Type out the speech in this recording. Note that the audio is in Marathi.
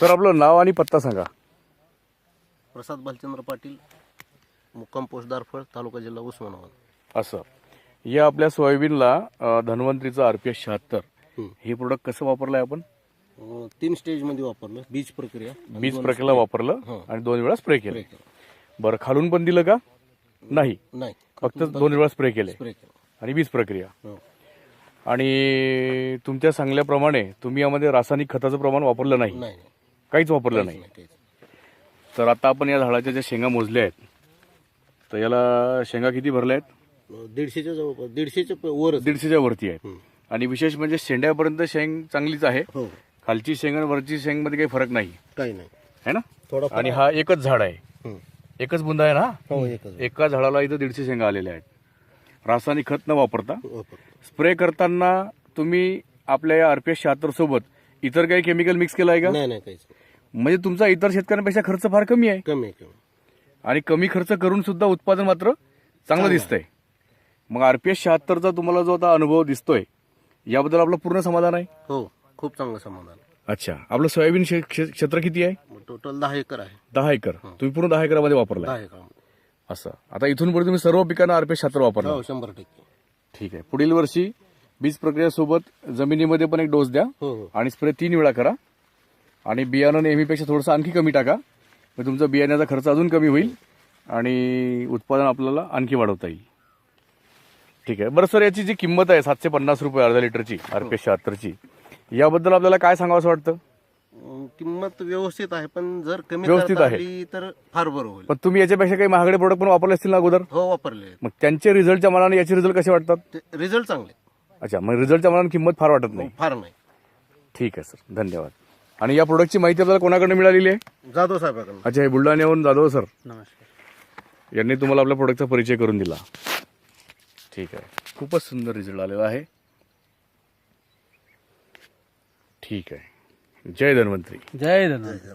सर आपलं नाव आणि पत्ता सांगा. प्रसाद भालचंद्र पाटील मुक्काम पोस्ट दारफळ तालुका जिल्हा उस्मानाबाद. असं. या आपल्या सोयाबीनला अं, धन्वंतरीचं आर पी एस शहात्तर. हं. प्रोडक्ट कसं वापरलंय आपण? अं, तीन स्टेजमध्ये वापरलं बीज प्रक्रिया. बीज प्रक्रियेला वापरलं. आणि दोन वेळा स्प्रे केलं. स्प्रे केलं. बरं खालून पण दिलं का? नाही. नाही. फक्त दोन वेळा स्प्रे केले स्प्रे केलं. आणि बीज प्रक्रिया. हो. आणि तुमच्या सांगल्याप्रमाणे तुम्ही यामध्ये रासायनिक खताचं प्रमाण वापरलं नाही नाही. नाही. काहीच वापरलं नाही. तर आता आपण या झाडाच्या ज्या शेंगा मोजल्या आहेत तर याला शेंगा किती भरल्या आहेत? दीडशेच्या जवळपास दीडशेच्या प- वरच दीडशेच्या वरती आहेत. आणि विशेष म्हणजे शेंड्यापर्यंत शेंग चांगलीच आहे. हो. खालची शेंग आणि वरची शेंगमध्ये काही फरक नाही. काही नाही. है ना? थोडा आणि हा एकच झाड आहे. हं. एकच बुंदा आहे ना? हो एकच एका झाडाला इथं दीडशे शेंगा आलेल्या आहेत. रासायनिक खत न वापरता वापर स्प्रे करताना तुम्ही आपल्या या आरपीएस शहात्तर सोबत इतर काही केमिकल मिक्स केलं आहे का? नाही नाही काहीच नाही. म्हणजे तुमचा इतर शेतकऱ्यांपेक्षा खर्च फार कमी आहे. कमी आहे कमी. आणि कमी खर्च करून सुद्धा उत्पादन मात्र चांगलं दिसतंय. मग आरपीएस शहात्तरचा तुम्हाला जो आता अनुभव दिसतोय याबद्दल आपलं पूर्ण समाधान आहे? हो खूप चांगलं समाधान. अच्छा. आपलं सोयाबीन शे- क्षेत्र किती आहे? टोटल दहा एकर आहे. दहा एकर. तुम्ही पूर्ण दहा एकरामध्ये वापरला दहा एकर. असं. आता इथून पुढे तुम्ही सर्व पिकांना आरपीएस शहात्तर वापरला हो शंभर टक्के. ठीक आहे. पुढील वर्षी बीज प्रक्रियेसोबत जमिनीमध्ये पण एक डोस द्या हो हो. आणि स्प्रे तीन वेळा करा. आणि बियाणं नेहमीपेक्षा थोडंसं आणखी कमी टाका. मग तुमचा बियाण्याचा खर्च अजून कमी होईल आणि उत्पादन आपल्याला आणखी वाढवता येईल. ठीक आहे. बरं सर याची जी किंमत आहे सातशे पन्नास रुपये अर्धा लिटरची आरपीएस शहात्तरची याबद्दल आपल्याला काय सांगावं असं वाटतं किंमत व्यवस्थित आहे पण जर कमी व्यवस्थित आहे. तर फार बरं होईल. पण तुम्ही याच्यापेक्षा काही महागडे प्रोडक्ट पण वापरले असतील ना अगोदर? हो वापरले. मग त्यांचे रिझल्टच्या मनाने याचे रिझल्ट कसे वाटतात? रिझल्ट चांगले. अच्छा मग रिझल्टच्या मनाने किंमत फार वाटत नाही. फार नाही. ठीक आहे सर. धन्यवाद. आणि या प्रोडक्टची माहिती आपल्याला कोणाकडे मिळालेली आहे? जाधव साहेबांकडून. अच्छा हे बुलढाण्याहून जाधव सर. नमस्कार. यांनी तुम्हाला आपल्या प्रोडक्टचा परिचय करून दिला. ठीक आहे. खूपच सुंदर रिझल्ट आलेला आहे. ठीक आहे. जय धन्वंतरी. जय धन्वंतरी.